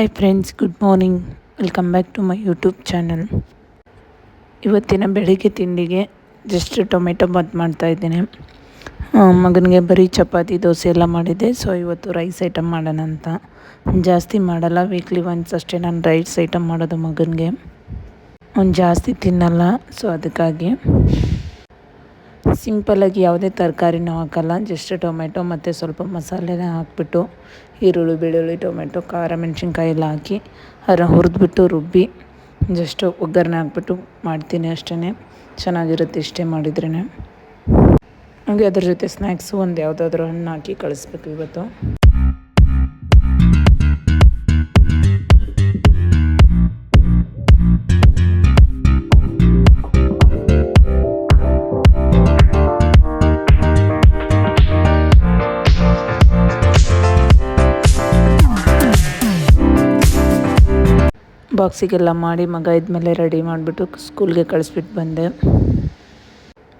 Hi friends good morning welcome back to my YouTube channel ಇವತ್ತಿನ ಬೆಳಿಗ್ಗೆ ತಿಂಡಿಗೆ just tomato Baat ಮಾಡ್ತಾಯಿದ್ದೀನಿ ಮಗನಿಗೆ ಬರೀ ಚಪಾತಿ, ದೋಸೆ ಎಲ್ಲ ಮಾಡಿದ್ದೆ. ಸೊ ಇವತ್ತು ರೈಸ್ ಐಟಮ್ ಮಾಡೋಣ ಅಂತ. ಜಾಸ್ತಿ ಮಾಡಲ್ಲ ವೀಕ್ಲಿ ಒನ್ಸ್ ಅಷ್ಟೇ ನಾನು ರೈಸ್ ಐಟಮ್ ಮಾಡೋದು ಮಗನಿಗೆ. ಅವ್ನು ಜಾಸ್ತಿ ತಿನ್ನಲ್ಲ ಸೊ ಅದಕ್ಕಾಗಿ. ಸಿಂಪಲ್ಲಾಗಿ ಯಾವುದೇ ತರಕಾರಿನೂ ಹಾಕಲ್ಲ ಜಸ್ಟ್ ಟೊಮೆಟೊ ಮತ್ತು ಸ್ವಲ್ಪ ಮಸಾಲೆನ ಹಾಕ್ಬಿಟ್ಟು ಈರುಳ್ಳಿ, ಬೆಳ್ಳುಳ್ಳಿ ಟೊಮೆಟೊ ಖಾರ ಮೆಣಸಿನ್ಕಾಯಿ ಎಲ್ಲ ಹಾಕಿ ಅದನ್ನು ಹುರಿದ್ಬಿಟ್ಟು ರುಬ್ಬಿ ಜಸ್ಟ್ ಒಗ್ಗರಣೆ ಹಾಕ್ಬಿಟ್ಟು ಮಾಡ್ತೀನಿ ಅಷ್ಟೇ ಚೆನ್ನಾಗಿರುತ್ತೆ ಇಷ್ಟೇ ಮಾಡಿದ್ರೇ ಹಾಗೆ ಅದ್ರ ಜೊತೆ ಸ್ನ್ಯಾಕ್ಸು ಒಂದು ಯಾವುದಾದ್ರೂ ಹಣ್ಣು ಹಾಕಿ ಕಳಿಸ್ಬೇಕು ಇವತ್ತು. ಬಾಕ್ಸಿಗೆಲ್ಲ ಮಾಡಿ ಮಗ ಇದ್ಮೇಲೆ ರೆಡಿ ಮಾಡಿಬಿಟ್ಟು ಸ್ಕೂಲ್ಗೆ ಕಳಿಸ್ಬಿಟ್ಟು ಬಂದೆ.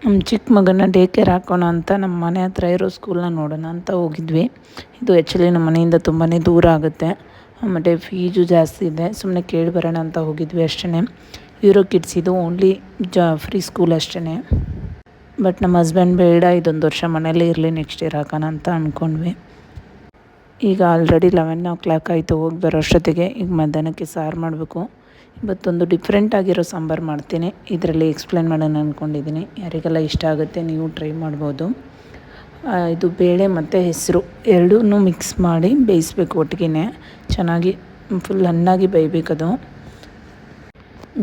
ನಮ್ಮ ಚಿಕ್ಕ ಮಗನ ಡೇ ಕೇರ್ ಹಾಕೋಣ ಅಂತ ನಮ್ಮ ಮನೆ ಹತ್ರ ಇರೋ ಸ್ಕೂಲ್ನ ನೋಡೋಣ ಅಂತ ಹೋಗಿದ್ವಿ. ಇದು ಆ್ಯಕ್ಚುಲಿ ನಮ್ಮ ಮನೆಯಿಂದ ತುಂಬಾ ದೂರ ಆಗುತ್ತೆ. ಮತ್ತು ಫೀಜು ಜಾಸ್ತಿ ಇದೆ. ಸುಮ್ಮನೆ ಕೇಳಿ ಬರೋಣ ಅಂತ ಹೋಗಿದ್ವಿ ಅಷ್ಟೇ ಯೂರೋ ಕಿಡ್ಸ್ ಇದು ಓನ್ಲಿ ಜಾ ಫ್ರೀ ಸ್ಕೂಲ್ ಅಷ್ಟೇ ಬಟ್ ನಮ್ಮ ಹಸ್ಬೆಂಡ್ ಬೇಡ, ಇದೊಂದು ವರ್ಷ ಮನೇಲಿ ಇರಲಿ ನೆಕ್ಸ್ಟ್ ಇಯರ್ ಹಾಕೋಣ ಅಂತ ಅಂದ್ಕೊಂಡ್ವಿ ಈಗ ಆಲ್ರೆಡಿ ಲೆವೆನ್ ಓ ಕ್ಲಾಕ್ ಆಯಿತು, ಹೋಗಿ ಬರೋ ಅಷ್ಟೊತ್ತಿಗೆ. ಈಗ ಮಧ್ಯಾಹ್ನಕ್ಕೆ ಸಾರು ಮಾಡಬೇಕು. ಇವತ್ತೊಂದು ಡಿಫ್ರೆಂಟ್ ಆಗಿರೋ ಸಾಂಬಾರು ಮಾಡ್ತೀನಿ. ಇದರಲ್ಲಿ ಎಕ್ಸ್ಪ್ಲೇನ್ ಮಾಡೋಣ ಅಂದ್ಕೊಂಡಿದ್ದೀನಿ ಯಾರಿಗೆಲ್ಲ ಇಷ್ಟ ಆಗುತ್ತೆ ನೀವು ಟ್ರೈ ಮಾಡ್ಬೋದು. ಇದು ಬೇಳೆ ಮತ್ತು ಹೆಸರು. ಎರಡೂ ಮಿಕ್ಸ್ ಮಾಡಿ ಬೇಯಿಸ್ಬೇಕು ಒಟ್ಟಿಗೆ ಚೆನ್ನಾಗಿ ಫುಲ್ ಹಣ್ಣಾಗಿ ಬೇಯಬೇಕದು.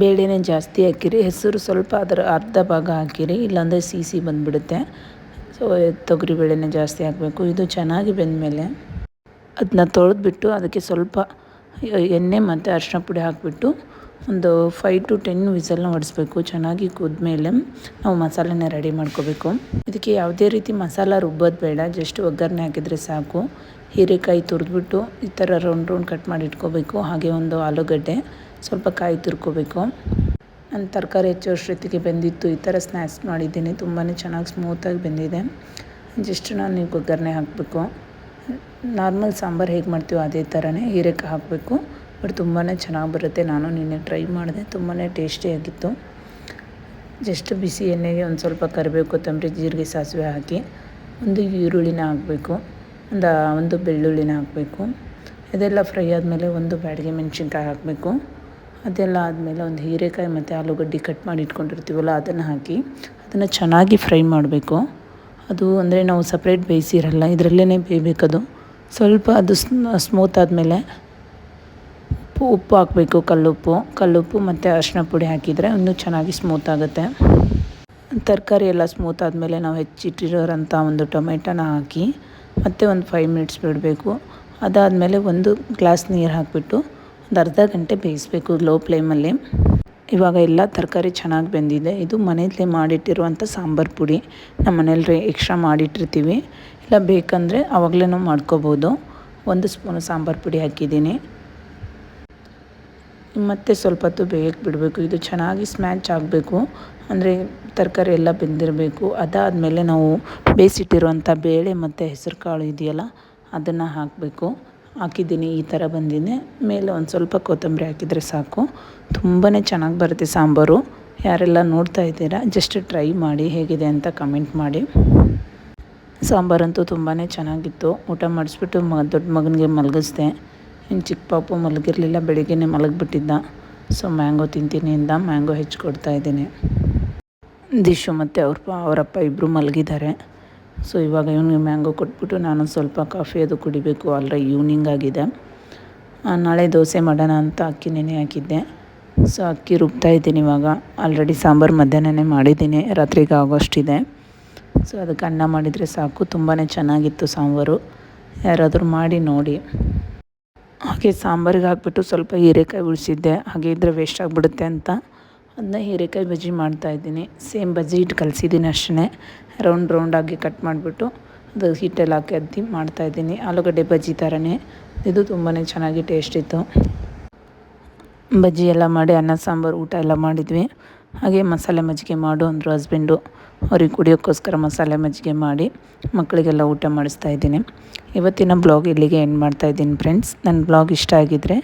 ಬೇಳೆನೇ ಜಾಸ್ತಿ ಹಾಕಿರಿ. ಹೆಸರು ಸ್ವಲ್ಪ ಅದರ ಅರ್ಧ ಭಾಗ ಹಾಕಿರಿ. ಇಲ್ಲಾಂದರೆ ಸಿಹಿ ಬಂದುಬಿಡುತ್ತೆ. ಸೊ ತೊಗರಿ ಬೇಳೆನೇ ಜಾಸ್ತಿ ಹಾಕಬೇಕು. ಇದು ಚೆನ್ನಾಗಿ ಬೆಂದಮೇಲೆ ಅದನ್ನ ತೊಳೆದ್ಬಿಟ್ಟು ಅದಕ್ಕೆ ಸ್ವಲ್ಪ ಎಣ್ಣೆ ಮತ್ತು ಅರಿಶಿನ ಪುಡಿ ಹಾಕಿಬಿಟ್ಟು ಒಂದು ಫೈ ಟು ಟೆನ್ ವಿಸಲ್ನ ಹೊಡಿಸ್ಬೇಕು ಚೆನ್ನಾಗಿ ಕುದ್ಮೇಲೆ ನಾವು ಮಸಾಲೆನ ರೆಡಿ ಮಾಡ್ಕೋಬೇಕು. ಇದಕ್ಕೆ ಯಾವುದೇ ರೀತಿ ಮಸಾಲ ರುಬ್ಬೋದು ಬೇಡ. ಜಸ್ಟ್ ಒಗ್ಗರಣೆ ಹಾಕಿದರೆ ಸಾಕು. ಹೀರೆಕಾಯಿ ತುರಿದ್ಬಿಟ್ಟು ಈ ಥರ ರೌಂಡ್ ರೌಂಡ್ ಕಟ್ ಮಾಡಿ ಇಟ್ಕೋಬೇಕು. ಹಾಗೆ ಒಂದು ಆಲೂಗಡ್ಡೆ ಸ್ವಲ್ಪ ಕಾಯಿ ತುರ್ಕೋಬೇಕು. ನಾನು ತರಕಾರಿ ಹೆಚ್ಚೋ ಅಷ್ಟೊತ್ತಿಗೆ ಬೆಂದಿತ್ತು. ಈ ಥರ ಸ್ನ್ಯಾಕ್ಸ್ ಮಾಡಿದ್ದೀನಿ. ತುಂಬಾ ಚೆನ್ನಾಗಿ ಸ್ಮೂತಾಗಿ ಬೆಂದಿದೆ. ಜಸ್ಟ್ ನಾನು ನೀವು ಒಗ್ಗರಣೆ ಹಾಕಬೇಕು. ನಾರ್ಮಲ್ ಸಾಂಬಾರು ಹೇಗೆ ಮಾಡ್ತೀವೋ ಅದೇ ಥರನೇ ಹೀರೆಕಾಯಿ ಹಾಕಬೇಕು. ಬಟ್ ತುಂಬಾ ಚೆನ್ನಾಗಿ ಬರುತ್ತೆ. ನಾನು ನಿನ್ನೆ ಟ್ರೈ ಮಾಡಿದೆ. ತುಂಬಾ ಟೇಸ್ಟಿಯಾಗಿತ್ತು ಜಸ್ಟ್ ಬಿಸಿ ಎಣ್ಣೆಗೆ ಒಂದು ಸ್ವಲ್ಪ ಕರಿಬೇಕು. ಕೊತ್ತಂಬರಿ, ಜೀರಿಗೆ, ಸಾಸಿವೆ ಹಾಕಿ ಒಂದು ಈರುಳ್ಳಿನ ಹಾಕಬೇಕು. ಒಂದು ಒಂದು ಬೆಳ್ಳುಳ್ಳಿನ ಹಾಕಬೇಕು. ಇದೆಲ್ಲ ಫ್ರೈ ಆದಮೇಲೆ ಒಂದು ಬ್ಯಾಡಿಗೆ ಮೆಣಸಿನ್ಕಾಯಿ ಹಾಕಬೇಕು. ಅದೆಲ್ಲ ಆದಮೇಲೆ ಒಂದು ಹೀರೆಕಾಯಿ ಮತ್ತು ಆಲೂಗಡ್ಡೆ ಕಟ್ ಮಾಡಿ ಇಟ್ಕೊಂಡಿರ್ತೀವಲ್ಲ, ಅದನ್ನು ಹಾಕಿ ಅದನ್ನು ಚೆನ್ನಾಗಿ ಫ್ರೈ ಮಾಡಬೇಕು. ಅದು ಅಂದರೆ ನಾವು ಸಪ್ರೇಟ್ ಬೇಯಿಸಿರಲ್ಲ ಇದರಲ್ಲೇ ಬೇಯಬೇಕದು. ಸ್ವಲ್ಪ ಅದು ಸ್ಮೂತ್ ಆದಮೇಲೆ ಉಪ್ಪು ಉಪ್ಪು ಹಾಕಬೇಕು, ಕಲ್ಲುಪ್ಪು. ಕಲ್ಲುಪ್ಪು ಮತ್ತು ಅರಿಶಿನ ಪುಡಿ ಹಾಕಿದರೆ ಇನ್ನೂ ಚೆನ್ನಾಗಿ ಸ್ಮೂತ್ ಆಗುತ್ತೆ. ತರಕಾರಿ ಎಲ್ಲ ಸ್ಮೂತ್ ಆದಮೇಲೆ ನಾವು ಹೆಚ್ಚಿಟ್ಟಿರೋರಂಥ ಒಂದು ಟೊಮೆಟೊನ ಹಾಕಿ ಮತ್ತೆ ಒಂದು ಫೈವ್ ಮಿನಿಟ್ಸ್ ಬಿಡಬೇಕು. ಅದಾದಮೇಲೆ ಒಂದು ಗ್ಲಾಸ್ ನೀರು ಹಾಕಿಬಿಟ್ಟು ಒಂದು ಅರ್ಧ ಗಂಟೆ ಬೇಯಿಸಬೇಕು ಲೋ ಫ್ಲೇಮಲ್ಲಿ ಇವಾಗ ಎಲ್ಲ ತರಕಾರಿ ಚೆನ್ನಾಗಿ ಬೆಂದಿದೆ. ಇದು ಮನೆಯಲ್ಲೇ ಮಾಡಿಟ್ಟಿರುವಂಥ ಸಾಂಬಾರು ಪುಡಿ. ನಮ್ಮ ಮನೇಲಿ ಎಕ್ಸ್ಟ್ರಾ ಮಾಡಿಟ್ಟಿರ್ತೀವಿ. ಇಲ್ಲ ಬೇಕಂದರೆ ಆವಾಗಲೇ ಮಾಡ್ಕೋಬೋದು. ಒಂದು ಸ್ಪೂನು ಸಾಂಬಾರು ಪುಡಿ ಹಾಕಿದ್ದೀನಿ. ಮತ್ತು ಸ್ವಲ್ಪ ಹೊತ್ತು ಬೇಯಕ್ಕೆ ಬಿಡಬೇಕು. ಇದು ಚೆನ್ನಾಗಿ ಸ್ಮ್ಯಾಚ್ ಆಗಬೇಕು. ಅಂದರೆ ತರಕಾರಿ ಎಲ್ಲ ಬೆಂದಿರಬೇಕು. ಅದಾದಮೇಲೆ ನಾವು ಬೇಯಿಸಿಟ್ಟಿರುವಂಥ ಬೇಳೆ ಮತ್ತು ಹೆಸರು ಕಾಳು ಇದೆಯಲ್ಲ, ಅದನ್ನು ಹಾಕಬೇಕು. ಹಾಕಿದ್ದೀನಿ, ಈ ಥರ ಬಂದಿದೆ. ಮೇಲೆ ಒಂದು ಸ್ವಲ್ಪ ಕೊತ್ತಂಬರಿ ಹಾಕಿದರೆ ಸಾಕು. ತುಂಬಾ ಚೆನ್ನಾಗಿ ಬರುತ್ತೆ ಸಾಂಬಾರು. ಯಾರೆಲ್ಲ ನೋಡ್ತಾ ಇದ್ದೀರಾ ಜಸ್ಟ್ ಟ್ರೈ ಮಾಡಿ ಹೇಗಿದೆ ಅಂತ ಕಮೆಂಟ್ ಮಾಡಿ. ಸಾಂಬಾರಂತೂ ತುಂಬಾ ಚೆನ್ನಾಗಿತ್ತು. ಊಟ ಮಾಡಿಸ್ಬಿಟ್ಟು ಮ, ದೊಡ್ಡ ಮಗನಿಗೆ ಮಲಗಿಸ್ದೆ. ಇನ್ನು ಚಿಕ್ಕ ಪಾಪು ಮಲಗಿರಲಿಲ್ಲ, ಬೆಳಿಗ್ಗೆನೇ ಮಲಗಿಬಿಟ್ಟಿದ್ದ. ಸೊ ಮ್ಯಾಂಗೋ ತಿಂತೀನಿ ಅಂದ ಮ್ಯಾಂಗೋ ಹೆಚ್ಚು ಇದ್ದೀನಿ. ದಿಶು ಮತ್ತು ಅವ್ರ ಅವರಪ್ಪ ಇಬ್ಬರು ಮಲಗಿದ್ದಾರೆ. ಸೊ ಇವಾಗ ಇವನಿಗೆ ಮ್ಯಾಂಗೋ ಕೊಟ್ಬಿಟ್ಟು ನಾನು ಸ್ವಲ್ಪ ಕಾಫಿ ಅದು ಕುಡಿಬೇಕು. ಆಲ್ರೆಡಿ ಈವ್ನಿಂಗ್ ಆಗಿದೆ. ನಾಳೆ ದೋಸೆ ಮಾಡೋಣ ಅಂತ ಅಕ್ಕಿ ನೆನೆ ಹಾಕಿದ್ದೆ. ಸೊ ಅಕ್ಕಿ ರುಬ್ತಾ ಇದ್ದೀನಿ ಇವಾಗ. ಆಲ್ರೆಡಿ ಸಾಂಬಾರು ಮಧ್ಯಾಹ್ನನೇ ಮಾಡಿದ್ದೀನಿ. ರಾತ್ರಿಗೆ ಆಗೋಷ್ಟಿದೆ. ಸೊ ಅದಕ್ಕೆ ಅನ್ನ ಮಾಡಿದರೆ ಸಾಕು. ತುಂಬಾ ಚೆನ್ನಾಗಿತ್ತು ಸಾಂಬಾರು. ಯಾರಾದರೂ ಮಾಡಿ ನೋಡಿ. ಹಾಗೆ ಸಾಂಬಾರಿಗೆ ಹಾಕ್ಬಿಟ್ಟು ಸ್ವಲ್ಪ ಹೀರೆಕಾಯಿ ಉಳಿಸಿದ್ದೆ. ಹಾಗೆ ಇದ್ದರೆ ವೇಸ್ಟ್ ಆಗಿಬಿಡುತ್ತೆ ಅಂತ. ಅದನ್ನ ಹೀರೆಕಾಯಿ ಬಜ್ಜಿ ಮಾಡ್ತಾಯಿದ್ದೀನಿ ಸೇಮ್ ಬಜ್ಜಿ ಹಿಟ್ಟು ಕಲಸಿದ್ದೀನಿ ಅಷ್ಟೇ ರೌಂಡ್ ರೌಂಡಾಗಿ ಕಟ್ ಮಾಡಿಬಿಟ್ಟು ಅದು ಹಿಟ್ಟೆಲ್ಲ ಹಾಕಿ ಅದ್ದಿ ಮಾಡ್ತಾಯಿದ್ದೀನಿ ಆಲೂಗಡ್ಡೆ ಬಜ್ಜಿ ಥರನೇ. ಇದು ತುಂಬಾ ಚೆನ್ನಾಗಿ ಟೇಸ್ಟ್ ಇತ್ತು. ಬಜ್ಜಿ ಎಲ್ಲ ಮಾಡಿ, ಅನ್ನ, ಸಾಂಬಾರು, ಊಟ ಎಲ್ಲ ಮಾಡಿದ್ವಿ. ಹಾಗೆ ಮಸಾಲೆ ಮಜ್ಜಿಗೆ ಮಾಡು ಅಂದರು ಹಸ್ಬೆಂಡು. ಅವ್ರಿಗೆ ಕುಡಿಯೋಕ್ಕೋಸ್ಕರ ಮಸಾಲೆ ಮಜ್ಜಿಗೆ ಮಾಡಿ ಮಕ್ಕಳಿಗೆಲ್ಲ ಊಟ ಮಾಡಿಸ್ತಾ ಇದ್ದೀನಿ. ಇವತ್ತಿನ ಬ್ಲಾಗ್ ಇಲ್ಲಿಗೆ ಎಂಡ್ ಮಾಡ್ತಾಯಿದ್ದೀನಿ ಫ್ರೆಂಡ್ಸ್ ನನ್ನ ಬ್ಲಾಗ್ ಇಷ್ಟ ಆಗಿದ್ದರೆ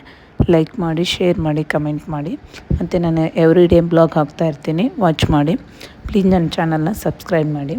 ಲೈಕ್ ಮಾಡಿ ಶೇರ್ ಮಾಡಿ ಕಮೆಂಟ್ ಮಾಡಿ. ಮತ್ತು ನಾನು ಎವ್ರಿ ಡೇ ಬ್ಲಾಗ್ ಹಾಕ್ತಾ ಇರ್ತೀನಿ. ವಾಚ್ ಮಾಡಿ. ಪ್ಲೀಸ್ ನನ್ನ ಚಾನಲ್ನ ಸಬ್ಸ್ಕ್ರೈಬ್ ಮಾಡಿ.